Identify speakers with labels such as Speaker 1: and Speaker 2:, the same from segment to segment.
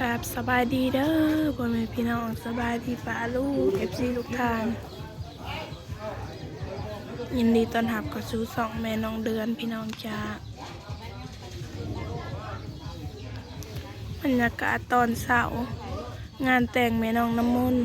Speaker 1: กับสบายดีเด้อพ่อแม่พี่น้องสบายดีป้าลูกเอฟซีลูกทานยินดีต้อนรับกับซูสองแม่น้องเดือนพี่น้องจ้าบรรยากาศตอนเสาร์งานแต่งแม่น้องน้ำมนต์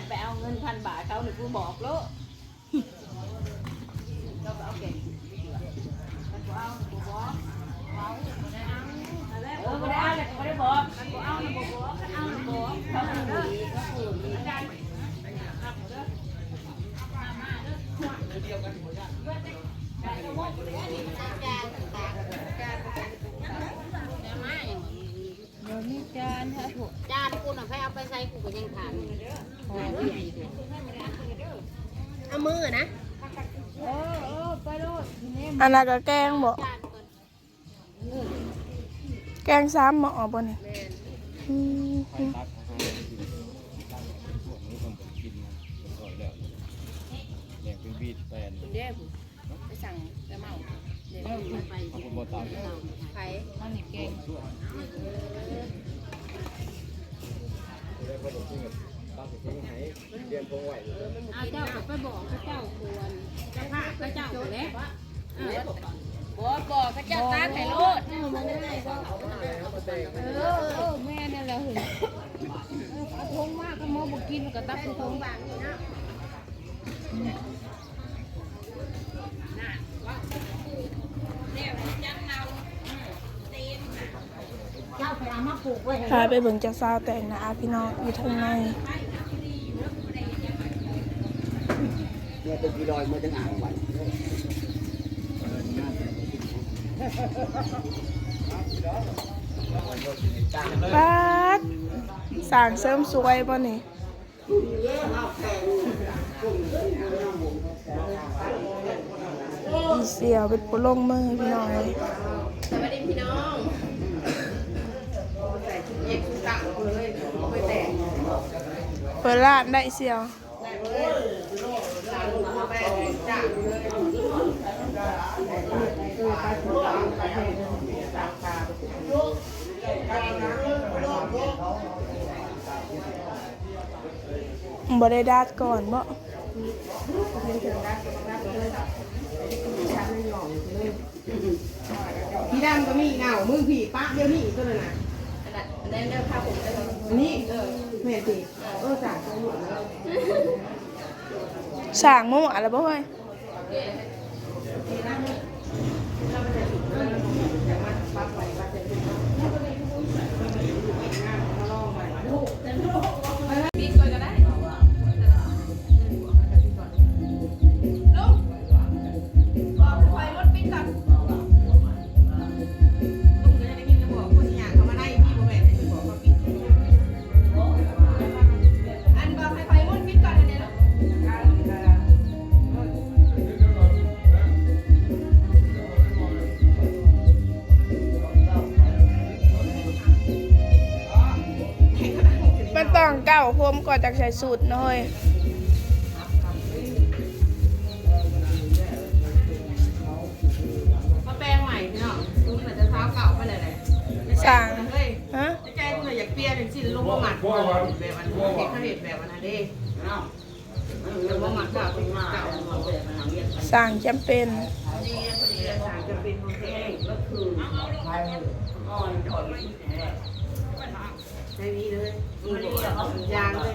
Speaker 1: ำ
Speaker 2: ไปเอาเงินพันบาทเขาหนึ่งกูบอกลูกเราเอาเก่งมันก็เอากูบอกเอาไม่ได้เอาเออไม่ได้เอาเลยไม่ได้บอกมันก็เอานะบอกเอานะบอกเขาหนีก็ฝืนอาจารย์จานกูน่ะให้เอาไปใส่กูก็ยังทาน
Speaker 3: เอามือนะ
Speaker 1: อันนั้นก็แกงบ่
Speaker 2: จานก่อน
Speaker 1: แกงซ้ำมาออกบ่นี่อืม
Speaker 4: ตักอาหารกินพวกนี้ผมก็กินนะก่อนแล้วแดงเป็นบีดแฟน
Speaker 3: เด้ผมไป สั่งกระเมาเดี๋ยวมันไป
Speaker 4: เอาผมบ่ตาม
Speaker 3: ไข่มันนี่เก่ง
Speaker 2: เอาเจ้าก็ไปบอกพระเจ้าควรเจ้าภาพพระเจ้าแล้ว
Speaker 3: บอกบอกพระเจ้าตาไข่โลด
Speaker 2: เออมันได้ไงก็
Speaker 3: เออเออแม่นั่นแหละหึงเอาทงมากก็มอบอกกินก็ตักทงบางนี่นะ
Speaker 1: พาไปเบิ่งเจ้าสาวแต่งหนะพี่น้องอยู่ทางใน
Speaker 5: เนี่ยเป็นกี่ดอยมาจังอ่างวัน
Speaker 1: ปัดสร้างเสริมสวยบ่นี่อีเสียวเป็นปุลงมือพี่น้องเลย
Speaker 3: สวัสดีพี่น้อง เปิ
Speaker 1: ดร้านได้เสียวบ่ได้ดาดก่อนบ่
Speaker 6: พี่ดำก็มีเงามือผีป้าเดี๋ยวนี้ตัวนั้นน่ะ
Speaker 3: อันนั้นเรื่องผ้าผมได้
Speaker 6: อันนี้เออแม่สิเออสั่งตัวหมดแล้ว
Speaker 1: สร้างมั่วแล้วบ่เฮ้ย
Speaker 6: มก่อน
Speaker 1: จากใส่สูตรเนาะเฮ้ย
Speaker 6: มาแปลงใหม่พี่น้องลุงน่ะจะเท้าเก่าไปเลยแหละ
Speaker 1: สร้าง
Speaker 6: เฮ้ย
Speaker 1: ฮะ
Speaker 6: ใจกูน่ะอยากเปลี่ยนสิลุงบ่หมักแบบอันเห็ดเขาเห็ดแบบอันนั้นเด้แต่บ่หมักเก่าเป็นเก่า
Speaker 1: สร้างจำเป็น
Speaker 6: นี่พอเลยสั่งจะเป็นคนแห้งก็คือ ไม่มีเลยยางเลย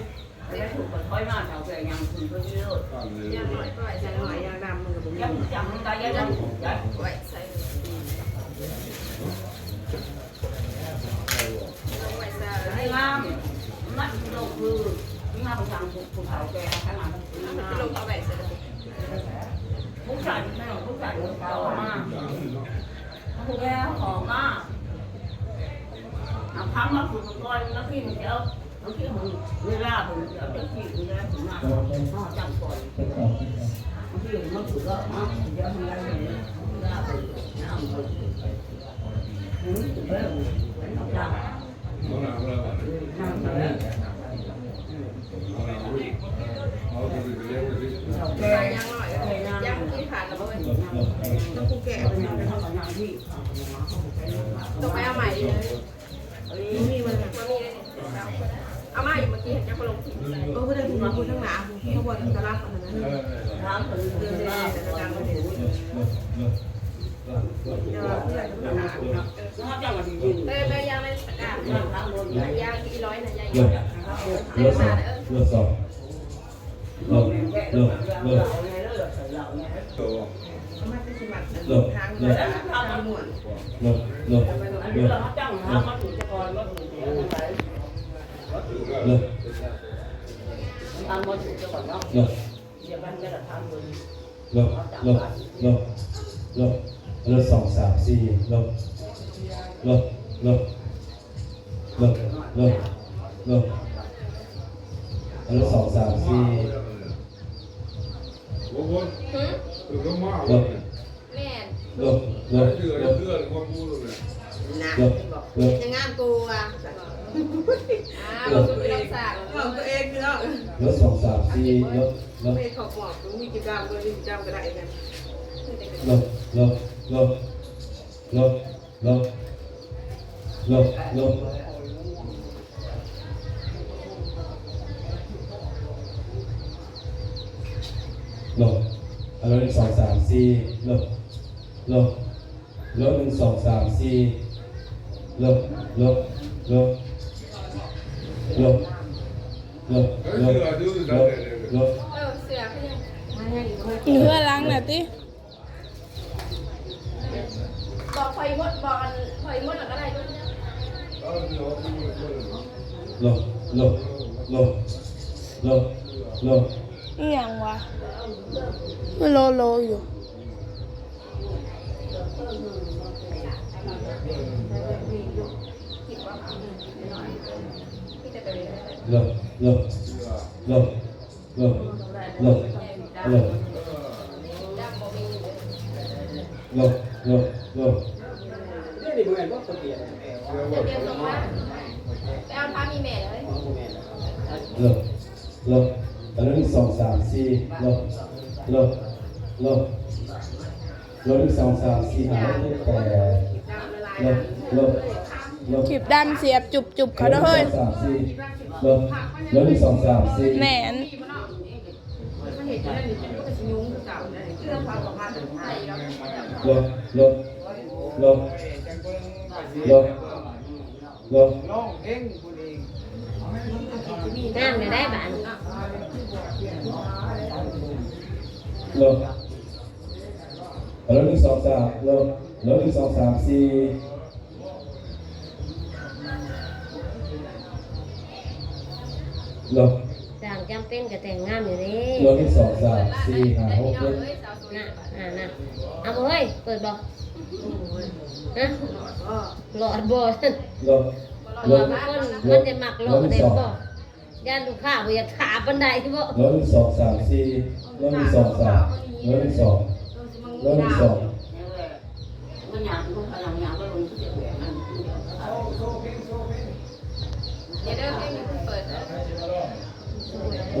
Speaker 2: ยางหน่อ
Speaker 6: ยปล่อยใส่หน่อยยางดำมันก็ผม
Speaker 2: ยังปล่อยใส่ลง
Speaker 6: ไปซะ
Speaker 2: ให้ลามมันลงคือมึงเอาไปสั่งผู้สาวแกขนาดนั้น
Speaker 6: ลงเอาไปซะ
Speaker 2: ผู้ชายไม่หรอกผู้ชายต่อมาผู้แกหอมมาก เอาพังมาฝึกก่อนแล้วกินเดี๋ยวแล้วกินมึงเวลาผมเดี๋ยวจะกินเวลาผมมาพ่อจำก่อนบางทีมันฝึกก็มาเดี๋ยวทำอะไรเนี่ยเวลาผมน้ำผมอืมเริ่มจำ
Speaker 4: เอาหนังเราก่อน
Speaker 2: น้ำเลย
Speaker 4: เอาหนังผู้หญิงเอาตัวไปเลี้ยงไปสิ
Speaker 2: ยังหน่อยยังยังที่ผ่านแล้วเป็นต้องกูแก่
Speaker 3: ต้องไปเอาใหม่เลย
Speaker 2: ขบวน
Speaker 3: กระลาของมันนะ
Speaker 6: เดินเดินแต่ละ
Speaker 2: การก็เห็น
Speaker 6: เดี๋ยวเพื่อนมันห
Speaker 2: นักเนาะ
Speaker 3: เออเลยยาไม่ประกาศยากี่ร้อยนะยา
Speaker 7: เยอะเยอะมาเยอสองลงลงล
Speaker 4: ง
Speaker 6: มันจะสมัครทางทางหมวน
Speaker 7: ลงลงล
Speaker 2: งลง ตามมาถูกจะก่อนเนาะ
Speaker 7: เลิก
Speaker 2: เดี๋ยวมันจะทำบุ
Speaker 7: ญลบลบลบลบลบสองสามสี่ลบลบลบลบลบลบลบสองสามสี่ลบล
Speaker 4: บล
Speaker 7: บล
Speaker 4: บลบ
Speaker 6: นะบอกจะงามกูอะ
Speaker 3: ลบ เนาะ
Speaker 7: เลิกสองสามสี่เลิกเลิก
Speaker 6: ไม่ขอบหมอกมีกิจกรรมก็มีกิจกรรมก็ได้กัน
Speaker 7: เลิกเลิกเลิกเลิกเลิกเลิกเลิกลบอันหนึ่งสองสามสี่ลบลบลบหนึ่งสองสามสี่ลบลบลบลบ
Speaker 4: được được
Speaker 7: được được
Speaker 4: เออเสื
Speaker 3: อก็ยัง
Speaker 1: เพื่อล้างหน่ะติ
Speaker 3: บอกไฟมดบอกอันไฟมดหรืออะไร
Speaker 4: ก็ได้
Speaker 7: được được được được được
Speaker 1: อหย่างวะมันโลโลอยู่
Speaker 7: เบลบลบลบลบลบลบลบลบ
Speaker 3: เดี๋ยวส่งมาไปเอาพามีแม่เลย
Speaker 7: ลบลบอันหนึ่งสองสามสี่ลบลบลบลบหนึ่งสองสามสี่ห้าหกเจ็ดแปดลบลบ ขีบ
Speaker 1: ดำเสียบจุบจุบเขาด้วย
Speaker 7: สามแล้วอีกสองสามสี่
Speaker 1: แห
Speaker 6: มนลงลงลงลง
Speaker 7: ล
Speaker 5: ง
Speaker 2: น้ำไม่ได้บ้าน
Speaker 7: ลงล้วอีกสองสามลงล้งอีกสองสามสี่ ลบ
Speaker 2: ต่างจำเป็นกับแต่งงานอยู่นี่
Speaker 7: ลบหนึ่งสองสามสี่ห้าหกเจ็ด
Speaker 2: น่ะอ่าน่ะเอาเฮ้ยเปิดบอกฮะหลอดบ่
Speaker 7: ลบ
Speaker 2: หล
Speaker 7: ล
Speaker 2: อบดมันมันจะหมักหลอดได้บ่ย่านลูกค้าบ่อยากถามปานใดบ่
Speaker 7: ลบหนึ่งสองสามสี่ลบหนึ่งสองสามลบหนึ่งสองลบหนึ่งสอง
Speaker 2: มันอยากมันพลังอยาก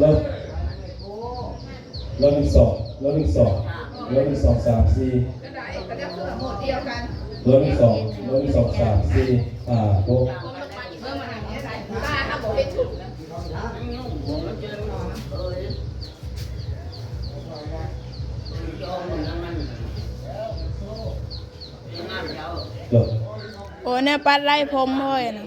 Speaker 2: แล้วแล้ว
Speaker 3: หนึ่
Speaker 7: งสองแล้วหนึ่งสองแล้วหนึ่งสองสามสี่
Speaker 6: ก็ได้ก็จะคือหมดเดียวกัน
Speaker 7: แริ่งสองแล้วหนึ่งสองสามสี่อ่าหก
Speaker 1: โอ้เนี่ยปัดไล่ผมเล
Speaker 6: ยนะ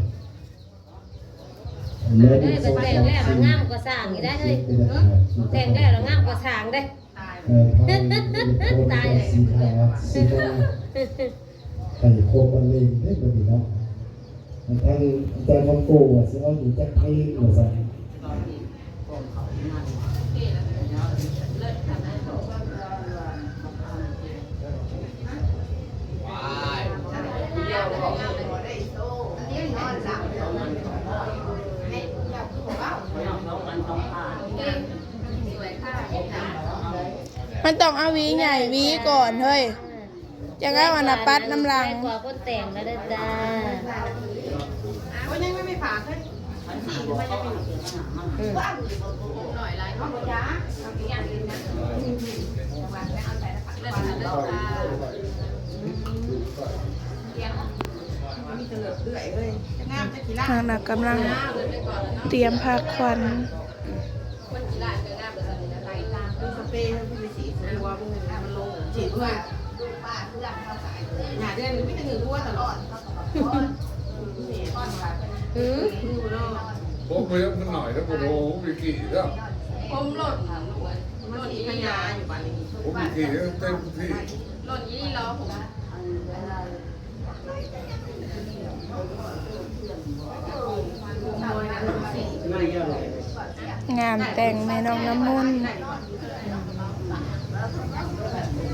Speaker 6: เขา
Speaker 2: อยู่
Speaker 6: ท่านนี้
Speaker 8: หลบหลบ
Speaker 9: ได้แต่งแล้วงามกว่าสร้างอีกได้เลย
Speaker 8: เป็นอะไรครับ
Speaker 9: แต่งแล้วงามกว่าสร้างได้
Speaker 8: เอ่อทางสีขาวสีดำไข่โคบันเลงได้บดีเนาะทางอาจารย์มังโกะซึ่งเอาอยู่จากไทยหัวใจ
Speaker 1: มันต้องเอาหวีใหญ่หวีก่อนเฮ้ยจะงั้นมันน่ะปัดน้ำลัง
Speaker 9: กว่าคนแต่งแล้วได้จ้า
Speaker 6: ก็ยังไม่ไม่ผ่าขึ้นสี่มันยังไม่หน่อยไรเขาบอกจ้าทำอย่างนี้นะมีเตลิดเรื่อยเลยจะงามจะกี่ล่า
Speaker 1: ทางน่ะกำลังเตรียมผ้าควัน
Speaker 6: ดูสเปรย์มันเป็นสีตัวมันมันลงฉีดเพื่อนาเดือนไม่ถึงรั้วตลอด
Speaker 9: อือ
Speaker 6: ดูเนาะ
Speaker 4: ผมไปมันหน่อยแล้วผมโอ้โหมีกี่แล้ว
Speaker 6: ผมหล่นหลวมันสีขยาอยู่บ้านนี้
Speaker 4: ผมมีกี่เต็มที่
Speaker 6: หล่นยี่นี่ล้อผม
Speaker 1: งานแต่งแม่น้องน้ำมนต์
Speaker 9: ได้อยู่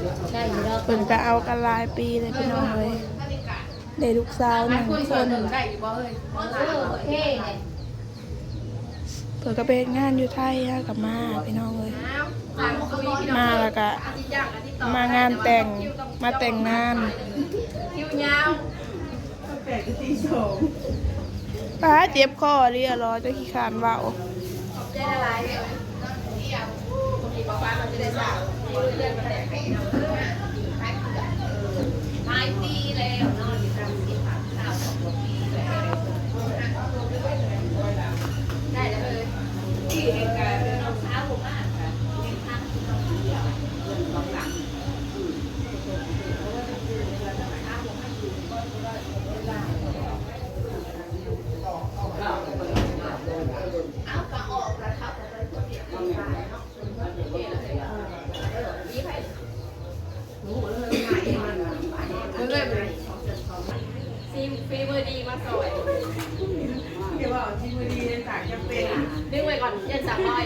Speaker 9: แล้ว
Speaker 1: เพิ่นก็เอากันหลายปีเลยพี่น้องเลยได้ลูกสาวหนึ่งคน
Speaker 6: เพิ่
Speaker 1: นก็ไปเฮ็ดงานอยู่ไทยฮะกับมาพี่น้องเลยมาแล้วก็มางานแต่งมาแต่งงาน
Speaker 6: คิวยาวแปดตีสอง
Speaker 1: ป้าเจ็บคอเรียรอจะขี้ขานเว้า
Speaker 6: ใจละ ลายเนี่ยมีป้าป้ามันจะได้สาวเรื่องมันแตกไปหลายปีแล้วนอนอยู่ตามที่ผักข้าวสองปีแล้วได้แล้วเลยที่เหตุการณ์น้องสาวผมมากค่ะมีทางที่ต้องเที่ยวเรื่องของหลัง
Speaker 10: ซีม ฟีเวอร์ดีมาสวย
Speaker 6: เดี๋ยวว่าที่มือดีในต่างจะเป็น
Speaker 10: ดึงไว้ก่อนยันสามร้อย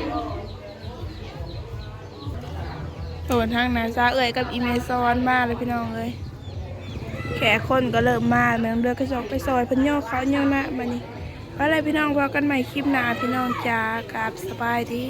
Speaker 1: โดนทางนาซาเอ่ยกับอีเมซอนมาเลยพี่น้องเลยแขกคนก็เริ่มมาแม่งเดือกระจอกไปซอยเพันย่อเขาย่อหน้ามานี่อะไรพี่น้องพอกันใหม่คลิปหน้าพี่น้องจ้ากราบสบายดี